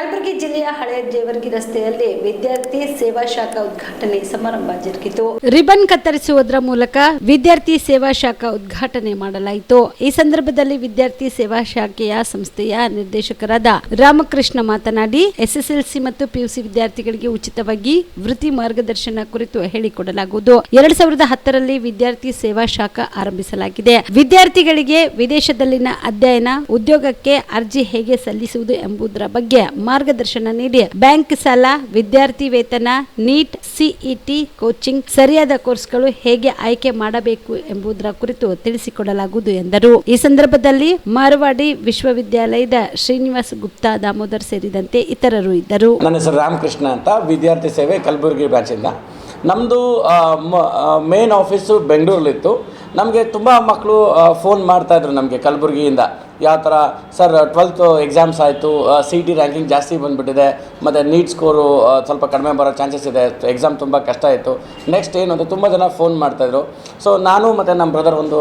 ಕಲಬುರಗಿ ಜಿಲ್ಲೆಯ ಹಳೆ ಜೇವರ್ಗಿ ರಸ್ತೆಯಲ್ಲಿ ವಿದ್ಯಾರ್ಥಿ ಸೇವಾ ಶಾಖಾ ಉದ್ಘಾಟನೆ ಸಮಾರಂಭ ಜರುಗಿತು. ರಿಬನ್ ಕತ್ತರಿಸುವುದರ ಮೂಲಕ ವಿದ್ಯಾರ್ಥಿ ಸೇವಾ ಶಾಖಾ ಉದ್ಘಾಟನೆ ಮಾಡಲಾಯಿತು. ಈ ಸಂದರ್ಭದಲ್ಲಿ ವಿದ್ಯಾರ್ಥಿ ಸೇವಾ ಶಾಖೆಯ ಸಂಸ್ಥೆಯ ನಿರ್ದೇಶಕರಾದ ರಾಮಕೃಷ್ಣ ಮಾತನಾಡಿ, ಎಸ್ಎಸ್ಎಲ್ಸಿ ಮತ್ತು ಪಿಯುಸಿ ವಿದ್ಯಾರ್ಥಿಗಳಿಗೆ ಉಚಿತವಾಗಿ ವೃತ್ತಿ ಮಾರ್ಗದರ್ಶನ ಕುರಿತು ಹೇಳಿಕೊಡಲಾಗುವುದು. ಎರಡ್ ಸಾವಿರದ ಹತ್ತರಲ್ಲಿ ವಿದ್ಯಾರ್ಥಿ ಸೇವಾ ಶಾಖಾ ಆರಂಭಿಸಲಾಗಿದೆ. ವಿದ್ಯಾರ್ಥಿಗಳಿಗೆ ವಿದೇಶದಲ್ಲಿನ ಅಧ್ಯಯನ, ಉದ್ಯೋಗಕ್ಕೆ ಅರ್ಜಿ ಹೇಗೆ ಸಲ್ಲಿಸುವುದು ಎಂಬುದರ ಬಗ್ಗೆ ಮಾರ್ಗದರ್ಶನ ನೀಡಿ. ಬ್ಯಾಂಕ್ ಸಾಲ ವಿದ್ಯಾರ್ಥಿ ವೇತನ ನೀಟ್ ಸಿಇಟಿ ಕೋಚಿಂಗ್ ಸರಿಯಾದ ಕೋರ್ಸ್ಗಳು ಹೇಗೆ ಆಯ್ಕೆ ಮಾಡಬೇಕು ಎಂಬುದರ ಕುರಿತು ತಿಳಿಸಿಕೊಡಲಾಗುವುದು ಎಂದರು. ಈ ಸಂದರ್ಭದಲ್ಲಿ ಮಾರವಾಡಿ ವಿಶ್ವವಿದ್ಯಾಲಯದ ಶ್ರೀನಿವಾಸ್ ಗುಪ್ತಾ ದಾಮೋದರ್ ಸೇರಿದಂತೆ ಇತರರು ಇದ್ದರು. ನನ್ನ ಹೆಸರು ರಾಮಕೃಷ್ಣ ಅಂತ, ವಿದ್ಯಾರ್ಥಿ ಸೇವೆ ಕಲಬುರಗಿ ಬ್ರಾಂಚಿಂದ. ನಮ್ಮದು ಮೇನ್ ಆಫೀಸು ಬೆಂಗಳೂರಲ್ಲಿತ್ತು. ನಮಗೆ ತುಂಬ ಮಕ್ಕಳು ಫೋನ್ ಮಾಡ್ತಾಯಿದ್ರು ನಮಗೆ ಕಲಬುರಗಿಯಿಂದ. ಯಾವ ಥರ, ಸರ್ ಟ್ವೆಲ್ತು ಎಕ್ಸಾಮ್ಸ್ ಆಯಿತು ಸಿ ಟಿ ರ್ಯಾಂಕಿಂಗ್ ಜಾಸ್ತಿ ಬಂದುಬಿಟ್ಟಿದೆ, ಮತ್ತು ನೀಟ್ ಸ್ಕೋರು ಸ್ವಲ್ಪ ಕಡಿಮೆ ಬರೋ ಚಾನ್ಸಸ್ ಇದೆ ಎಕ್ಸಾಮ್ ತುಂಬ ಕಷ್ಟ ಆಯಿತು. ನೆಕ್ಸ್ಟ್ ಏನು ಅಂತ ತುಂಬ ಜನ ಫೋನ್ ಮಾಡ್ತಾಯಿದ್ರು ಸೊ ನಾನು ಮತ್ತು ನಮ್ಮ ಬ್ರದರ್ ಒಂದು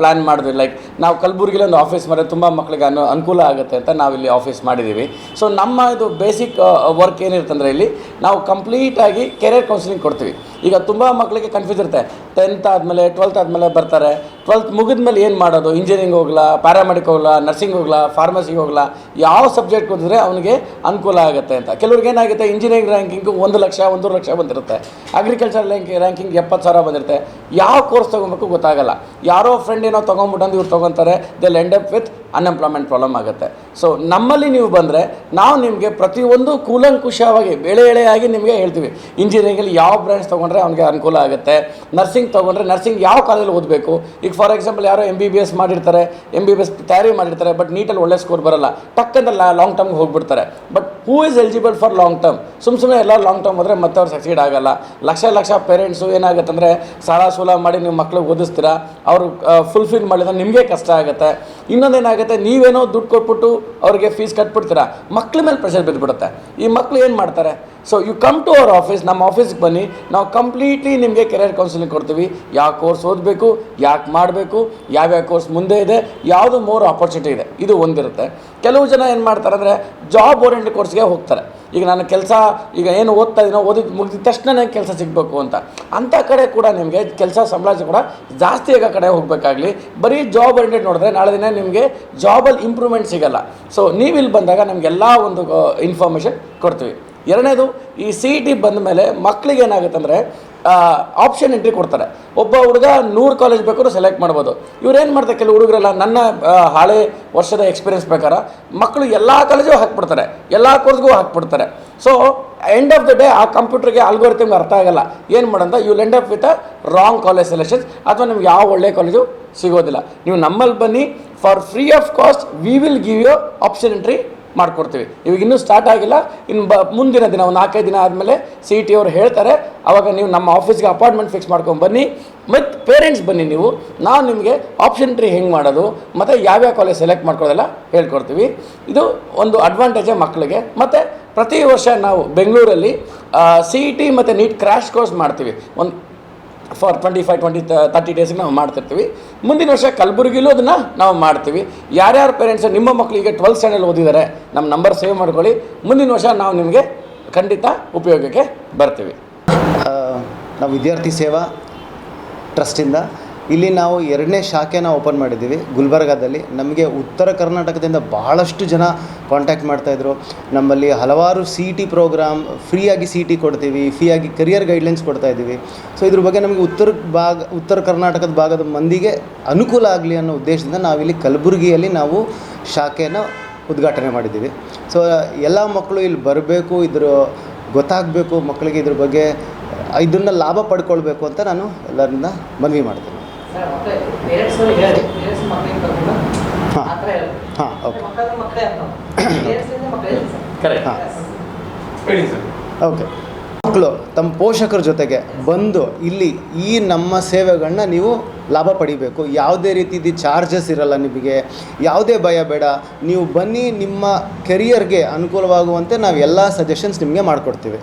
ಪ್ಲ್ಯಾನ್ ಮಾಡಿದ್ವಿ ಲೈಕ್ ನಾವು ಕಲಬುರಗಿಲಿ ಒಂದು ಆಫೀಸ್ ಮಾಡಿದ್ರೆ ತುಂಬ ಮಕ್ಕಳಿಗೆ ಅನು, ಅನುಕೂಲ ಆಗುತ್ತೆ ಅಂತ ನಾವು ಇಲ್ಲಿ ಆಫೀಸ್ ಮಾಡಿದ್ದೀವಿ ಸೊ ನಮ್ಮ ಇದು ಬೇಸಿಕ್ ವರ್ಕ್ ಏನಿರುತ್ತೆ ಅಂದರೆ ಇಲ್ಲಿ ನಾವು ಕಂಪ್ಲೀಟಾಗಿ ಕೆರಿಯರ್ ಕೌನ್ಸಿಲಿಂಗ್ ಕೊಡ್ತೀವಿ. ಈಗ ತುಂಬ ಮಕ್ಕಳಿಗೆ ಕನ್ಫ್ಯೂಸ್ ಇರುತ್ತೆ. ಟೆಂತ್ ಆದಮೇಲೆ ಟ್ವೆಲ್ತ್ ಆದಮೇಲೆ ಬರ್ತಾರೆ. ಟ್ವೆಲ್ತ್ ಮುಗಿದ ಮೇಲೆ ಏನು ಮಾಡೋದು? ಇಂಜಿನಿಯರಿಂಗ್ ಹೋಗ್ಲಾ ಪ್ಯಾರಾಮೆಡಿಕ್ ಹೋಗ್ಲಾ ನರ್ಸಿಂಗ್ ಹೋಗ್ಲಾ ಫಾರ್ಮಸಿಗೆ ಹೋಗ್ಲಾ, ಯಾವ ಸಬ್ಜೆಕ್ಟ್ ಓದಿದ್ರೆ ಅವನಿಗೆ ಅನುಕೂಲ ಆಗುತ್ತೆ ಅಂತ. ಕೆಲವ್ರಿಗೆ ಏನಾಗುತ್ತೆ? ಇಂಜಿನಿಯರಿಂಗ್ ರ್ಯಾಂಕಿಂಗು ಒಂದು ಲಕ್ಷ, ಒಂದೂವರೆ ಲಕ್ಷ ಬಂದಿರುತ್ತೆ. ಅಗ್ರಿಕಲ್ಚರ್ ರ್ಯಾಂಕಿಂಗ್ ರ್ಯಾಂಕಿಂಗ್ ಎಪ್ಪತ್ತು ಸಾವಿರ ಬಂದಿರುತ್ತೆ. ಯಾವ ಕೋರ್ಸ್ ತೊಗೊಬೇಕು ಗೊತ್ತಾಗಲ್ಲ. ಯಾರೋ ಫ್ರೆಂಡ್ ಏನೋ ತೊಗೊಂಬಿಟ್ಟು ಇವ್ರು ತೊಗೊತಾರೆ they end up with unemployment problem ಆಗುತ್ತೆ. ಸೊ ನಮ್ಮಲ್ಲಿ ನೀವು ಬಂದರೆ, ನಾವು ನಿಮಗೆ ಪ್ರತಿಯೊಂದು ಕೂಲಂಕುಷವಾಗಿ ಎಳೆ ಎಳೆಯಾಗಿ ನಿಮಗೆ ಹೇಳ್ತೀವಿ. ಇಂಜಿನಿಯರಿಂಗಲ್ಲಿ ಯಾವ ಬ್ರ್ಯಾಂಡ್ಸ್ ತೊಗೊಂಡ್ರೆ ಅವನಿಗೆ ಅನುಕೂಲ ಆಗುತ್ತೆ. ನರ್ಸಿಂಗ್ ತೊಗೊಂಡ್ರೆ ನರ್ಸಿಂಗ್ ಯಾವ ಕಾಲೇಜಲ್ಲಿ ಓದಬೇಕು? ಈಗ ಫಾರ್ ಎಕ್ಸಾಂಪಲ್ ಯಾರೋ ಎಂ ಬಿ ಬಿ ಎಸ್ ಮಾಡಿರ್ತಾರೆ ಎಂ ಬಿ ಬಿ ಎಸ್ ತಯಾರಿ ಮಾಡಿರ್ತಾರೆ ಬಟ್ ನೀಟಲ್ಲಿ ಒಳ್ಳೆ ಸ್ಕೋರ್ ಬರಲ್ಲ. ಟಕ್ಕಂತ ಲಾಂಗ್ ಟರ್ಮ್ಗೆ ಹೋಗ್ಬಿಡ್ತಾರೆ. But who is eligible for long term ಸುಮ್ಮ ಸುಮ್ಮನೆ ಎಲ್ಲ ಲಾಂಗ್ ಟರ್ಮ್ ಹೋದರೆ ಮತ್ತೆ ಅವ್ರು ಸಕ್ಸೀಡ್ ಆಗಲ್ಲ. ಲಕ್ಷ ಲಕ್ಷ ಪೇರೆಂಟ್ಸು ಏನಾಗುತ್ತೆ ಅಂದರೆ ಸಾಲ ಸೂಲ ಮಾಡಿ ನೀವು ಮಕ್ಳಿಗೆ ಓದಿಸ್ತೀರಾ? ಅವರು ಫುಲ್ಫಿಲ್ ಮಾಡಿದ್ರೆ ನಿಮಗೆ ಕಷ್ಟ ಆಗುತ್ತೆ. ಇನ್ನೊಂದೇನಾಗುತ್ತೆ, ನೀವೇನೋ ದುಡ್ಡು ಕೊಟ್ಬಿಟ್ಟು ಅವ್ರಿಗೆ ಫೀಸ್ ಕಟ್ಬಿಡ್ತೀರಾ? ಮಕ್ಳ ಮೇಲೆ ಪ್ರೆಷರ್ ಬಿದ್ದುಬಿಡುತ್ತೆ ಈ ಮಕ್ಳು ಏನು ಮಾಡ್ತಾರೆ? So you come to our office ನಮ್ಮ ಆಫೀಸ್ಗೆ ಬನ್ನಿ. ನಾವು ಕಂಪ್ಲೀಟ್ಲಿ ನಿಮಗೆ ಕೆರಿಯರ್ ಕೌನ್ಸಿಲಿಂಗ್ ಕೊಡ್ತೀವಿ. ಯಾವ ಕೋರ್ಸ್ ಓದಬೇಕು, ಯಾಕೆ ಮಾಡಬೇಕು, ಯಾವ್ಯಾವ ಕೋರ್ಸ್ ಮುಂದೆ ಇದೆ, ಯಾವುದು ಮೋರ್ ಆಪರ್ಚುನಿಟಿ ಇದೆ. ಇದು ಒಂದಿರುತ್ತೆ. ಕೆಲವು ಜನ ಏನು ಮಾಡ್ತಾರೆ ಅಂದರೆ ಜಾಬ್ ಓರಿಯೆಂಟೆಡ್ ಕೋರ್ಸ್ಗೆ ಹೋಗ್ತಾರೆ. ಈಗ ನಾನು ಕೆಲಸ ಈಗ ಏನು ಓದ್ತಾ ಇದ್ದೀನೋ ಓದಿದ ಮುಗಿದ ತಕ್ಷಣ ಕೆಲಸ ಸಿಗಬೇಕು ಅಂತ. ಅಂಥ ಕಡೆ ಕೂಡ ನಿಮಗೆ ಕೆಲಸ ಸಂಬಳ ಕೂಡ ಜಾಸ್ತಿ ಆಗೋ ಕಡೆ ಹೋಗಬೇಕಾಗ್ಲಿ. ಬರೀ ಜಾಬ್ ಓರಿಯೆಂಟೆಡ್ ನೋಡಿದ್ರೆ ನಾಳೆ ದಿನ ನಿಮಗೆ ಜಾಬಲ್ಲಿ ಇಂಪ್ರೂವ್ಮೆಂಟ್ ಸಿಗಲ್ಲ. ಸೊ ನೀವು ಇಲ್ಲಿ ಬಂದಾಗ ನಮಗೆಲ್ಲ ಒಂದು ಇನ್ಫಾರ್ಮೇಷನ್ ಕೊಡ್ತೀವಿ. ಎರಡನೇದು, ಈ ಸಿ ಇ ಟಿ ಬಂದ ಮೇಲೆ ಮಕ್ಕಳಿಗೆ ಏನಾಗುತ್ತೆ ಅಂದರೆ ಆಪ್ಷನ್ ಎಂಟ್ರಿ ಕೊಡ್ತಾರೆ. ಒಬ್ಬ ಹುಡುಗ ನೂರು ಕಾಲೇಜ್ ಬೇಕಾದ್ರು ಸೆಲೆಕ್ಟ್ ಮಾಡ್ಬೋದು. ಇವ್ರು ಏನು ಮಾಡ್ತಾರೆ? ಕೆಲವು ಹುಡುಗರೆಲ್ಲ ನನ್ನ ಹಳೆ ವರ್ಷದ ಎಕ್ಸ್ಪೀರಿಯನ್ಸ್ ಪ್ರಕಾರ ಮಕ್ಕಳು ಎಲ್ಲ ಕಾಲೇಜು ಹಾಕ್ಬಿಡ್ತಾರೆ. ಎಲ್ಲ ಕೋರ್ಸ್ಗೂ ಹಾಕ್ಬಿಡ್ತಾರೆ. So end of the day ಆ ಕಂಪ್ಯೂಟರ್ಗೆ ಆಲ್ಗೋರಿಥಮ್ಗೆ ಅರ್ಥ ಆಗಲ್ಲ. ಏನು ಮಾಡಂತ? You end up with a wrong college selections ಅಥವಾ ನಿಮ್ಗೆ ಯಾವ ಒಳ್ಳೆ ಕಾಲೇಜು ಸಿಗೋದಿಲ್ಲ. ನೀವು ನಮ್ಮಲ್ಲಿ ಬನ್ನಿ. For free of cost we will give you option entry ಮಾಡಿಕೊಡ್ತೀವಿ. ಇವಾಗ ಇನ್ನೂ ಸ್ಟಾರ್ಟ್ ಆಗಿಲ್ಲ. ಇನ್ನು ಬ, ಮುಂದಿನ ದಿನ, ಒಂದು ನಾಲ್ಕೈದು ದಿನ ಆದಮೇಲೆ ಸಿ ಟಿ ಅವರು ಹೇಳ್ತಾರೆ ಅವಾಗ ನೀವು ನಮ್ಮ ಆಫೀಸ್ಗೆ ಅಪಾಯಿಂಟ್ಮೆಂಟ್ ಫಿಕ್ಸ್ ಮಾಡ್ಕೊಂಡು ಬನ್ನಿ. ಮತ್ತು ಪೇರೆಂಟ್ಸ್ ಬನ್ನಿ ನೀವು. ನಾವು ನಿಮಗೆ ಆಪ್ಷನ್ ಟ್ರೀ ಹೆಂಗೆ ಮಾಡೋದು, ಮತ್ತು ಯಾವ್ಯಾವ ಕಾಲೇಜ್ ಸೆಲೆಕ್ಟ್ ಮಾಡ್ಕೊಳ್ಳೋದೆಲ್ಲ ಹೇಳ್ಕೊಡ್ತೀವಿ. ಇದು ಒಂದು ಅಡ್ವಾಂಟೇಜೇ ಮಕ್ಕಳಿಗೆ ಮತ್ತು ಪ್ರತಿ ವರ್ಷ ನಾವು ಬೆಂಗಳೂರಲ್ಲಿ ಸಿ ಇ ಟಿ ಮತ್ತು ನೀಟ್ ಕ್ರ್ಯಾಶ್ ಕೋರ್ಸ್ ಮಾಡ್ತೀವಿ. ಒಂದು for twenty five twenty thirty ಡೇಸ್ಗೆ ನಾವು ಮಾಡ್ತಿರ್ತೀವಿ. ಮುಂದಿನ ವರ್ಷ ಕಲಬುರಗಿಲೂ ಅದನ್ನು ನಾವು ಮಾಡ್ತೀವಿ. ಯಾರ್ಯಾರು ಪೇರೆಂಟ್ಸ್ ನಿಮ್ಮ ಮಕ್ಕಳಿಗೆ ಟ್ವೆಲ್ತ್ ಸ್ಟ್ಯಾಂಡರ್ಡ್ ಓದಿದ್ದಾರೆ ನಮ್ಮ ನಂಬರ್ ಸೇವ್ ಮಾಡ್ಕೊಳ್ಳಿ. ಮುಂದಿನ ವರ್ಷ ನಾವು ನಿಮಗೆ ಖಂಡಿತ ಉಪಯೋಗಕ್ಕೆ ಬರ್ತೀವಿ. ನಾವು ವಿದ್ಯಾರ್ಥಿ ಸೇವಾ ಟ್ರಸ್ಟಿಂದ. ಇಲ್ಲಿ ನಾವು ಎರಡನೇ ಶಾಖೆನ ಓಪನ್ ಮಾಡಿದ್ದೀವಿ, ಗುಲ್ಬರ್ಗಾದಲ್ಲಿ. ನಮಗೆ ಉತ್ತರ ಕರ್ನಾಟಕದಿಂದ ಬಹಳಷ್ಟು ಜನ ಕಾಂಟ್ಯಾಕ್ಟ್ ಮಾಡ್ತಾಯಿದ್ರು ನಮ್ಮಲ್ಲಿ ಹಲವಾರು ಸಿ ಟಿ ಪ್ರೋಗ್ರಾಮ್ ಫ್ರೀಯಾಗಿ ಸಿ ಟಿ ಕೊಡ್ತೀವಿ, ಫ್ರೀಯಾಗಿ ಕರಿಯರ್ ಗೈಡ್ಲೈನ್ಸ್ ಕೊಡ್ತಾ ಇದ್ದೀವಿ. ಸೊ ಇದ್ರ ಬಗ್ಗೆ ನಮಗೆ ಉತ್ತರ ಭಾಗ, ಉತ್ತರ ಕರ್ನಾಟಕದ ಭಾಗದ ಮಂದಿಗೆ ಅನುಕೂಲ ಆಗಲಿ ಅನ್ನೋ ಉದ್ದೇಶದಿಂದ ನಾವಿಲ್ಲಿ ಕಲಬುರಗಿಯಲ್ಲಿ ನಾವು ಶಾಖೆನ ಉದ್ಘಾಟನೆ ಮಾಡಿದ್ದೀವಿ. ಸೊ ಎಲ್ಲ ಮಕ್ಕಳು ಇಲ್ಲಿ ಬರಬೇಕು, ಇದ್ರ ಗೊತ್ತಾಗಬೇಕು ಮಕ್ಕಳಿಗೆ ಇದ್ರ ಬಗ್ಗೆ. ಇದನ್ನ ಲಾಭ ಪಡ್ಕೊಳ್ಬೇಕು ಅಂತ ನಾನು ಎಲ್ಲರಿಂದ ಮನವಿ ಮಾಡ್ತೀನಿ. ಹಾಂ. ಹಾಂ ಓಕೆ. ಹಾಂ. ಓಕೆ. ಮಕ್ಕಳು ತಮ್ಮ ಪೋಷಕರ ಜೊತೆಗೆ ಬಂದು ಇಲ್ಲಿ ಈ ನಮ್ಮ ಸೇವೆಗಳನ್ನ ನೀವು ಲಾಭ ಪಡಿಬೇಕು. ಯಾವುದೇ ರೀತಿದು ಚಾರ್ಜಸ್ ಇರಲ್ಲ ನಿಮಗೆ. ಯಾವುದೇ ಭಯ ಬೇಡ. ನೀವು ಬನ್ನಿ ನಿಮ್ಮ ಕೆರಿಯರ್ಗೆ ಅನುಕೂಲವಾಗುವಂತೆ ನಾವು ಎಲ್ಲ ಸಜೆಷನ್ಸ್ ನಿಮಗೆ ಮಾಡಿಕೊಡ್ತೀವಿ.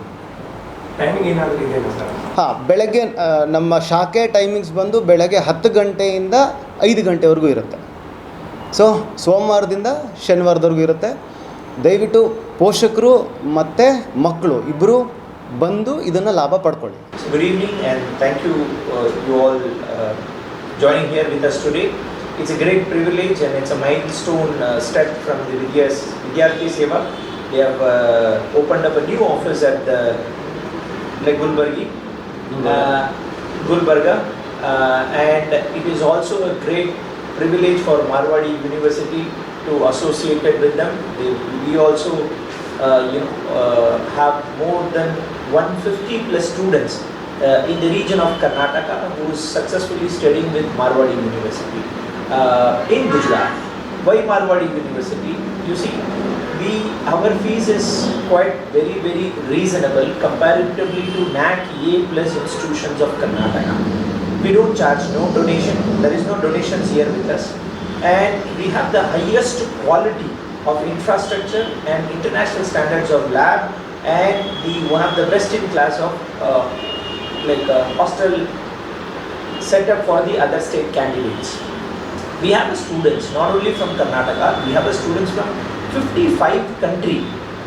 ಹಾಂ ಬೆಳಗ್ಗೆ ನಮ್ಮ ಶಾಖೆ ಟೈಮಿಂಗ್ಸ್ ಬಂದು ಬೆಳಗ್ಗೆ ಹತ್ತು ಗಂಟೆಯಿಂದ ಐದು ಗಂಟೆವರೆಗೂ ಇರುತ್ತೆ. ಸೊ ಸೋಮವಾರದಿಂದ ಶನಿವಾರದವರೆಗೂ ಇರುತ್ತೆ. ದಯವಿಟ್ಟು ಪೋಷಕರು ಮತ್ತು ಮಕ್ಕಳು ಇಬ್ಬರು ಬಂದು ಇದನ್ನು ಲಾಭ ಪಡ್ಕೊಳ್ಳಿ. Good evening and thank you you all join here with us today it's a great privilege and it's a milestone step from the Vidya's Vidyarthi Seva they have open up a new office at like Gulbargi, uh, Gulbarga, uh, and it is also a great privilege for Marwadi University to associate with them. They, we also, uh, you know, uh, have more than 150 plus students uh, in the region of Karnataka who is successfully studying with Marwadi University uh, in Gujarat. Why Marwadi University? You see, we our fees is quite very very reasonable comparatively to NAC A plus institutions of Karnataka. We don't charge no donation. There is no donations here with us, and we have the highest quality of infrastructure and international standards of lab and the one of the best in class of uh, like uh, hostel setup for the other state candidates. We have students not only from Karnataka, we have students from 55 country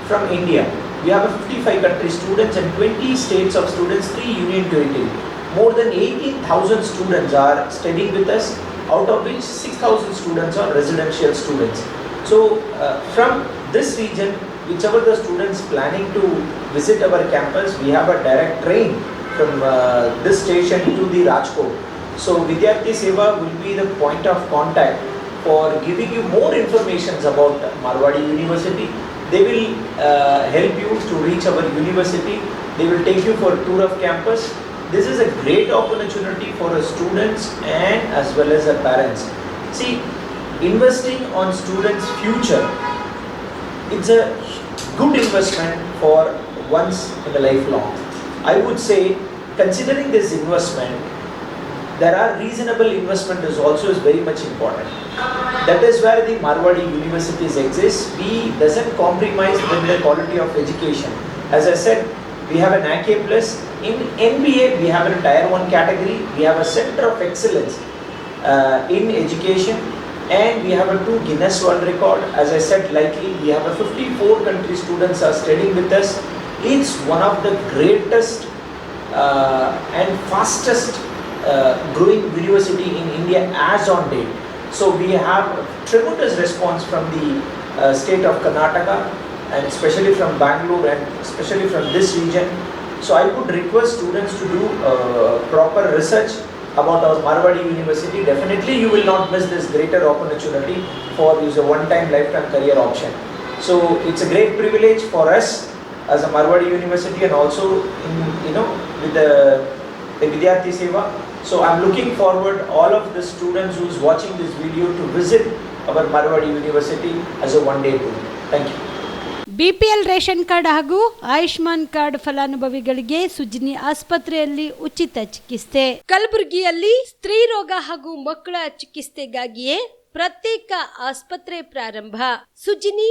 from India. We have a 55 country students and 20 states of students, 3 union territory. More than 18,000 students are studying with us, out of which 6,000 students are residential students. So uh, from this region, whichever the students planning to visit our campus, we have a direct train from uh, this station to the Rajkot. So Vidyarthi Seva will be the point of contact for giving you more information about Marwadi University. They will uh, help you to reach our university. They will take you for a tour of campus. This is a great opportunity for students and as well as our parents. See, investing on students' future, it's a good investment for once in a lifelong. I would say, considering this investment, there are reasonable investment is also is very much important. That is where the Marwadi universities exist. We doesn't compromise with the quality of education. As I said, we have an AK plus. In NBA, we have a tier one category. We have a center of excellence uh, in education, and we have a two Guinness World Record. As I said, likely we have a 54 country students are studying with us. It's one of the greatest uh, and fastest growing university in India as on date. So we have tremendous response from the uh, state of Karnataka and especially from Bangalore and especially from this region. So I would request students to do uh, proper research about our Marwadi University. Definitely you will not miss this greater opportunity for a one-time lifetime career option. So it's a great privilege for us as a Marwadi University and also in, you know with the, the Vidyarthi Seva. So I'm looking forward all of the students who's watching this video to visit our Marwadi University as a one day tour. Thank you. BPL ration card ಹಾಗೂ Ayushman card ಫಲಾನುಭವಿಗಳಿಗೆ ಸುಜ್ನಿ ಆಸ್ಪತ್ರೆಯಲ್ಲಿ ಉಚಿತ ಚಿಕಿತ್ಸೆ ಕಲಬುರಗಿಯಲ್ಲಿ ಸ್ತ್ರೀ ರೋಗ ಹಾಗೂ ಮಕ್ಕಳ ಚಿಕಿತ್ಸೆಗಾಗಿಯೇ ಪ್ರತ್ಯೇಕ ಆಸ್ಪತ್ರೆ ಪ್ರಾರಂಭ ಸುಜಿನಿ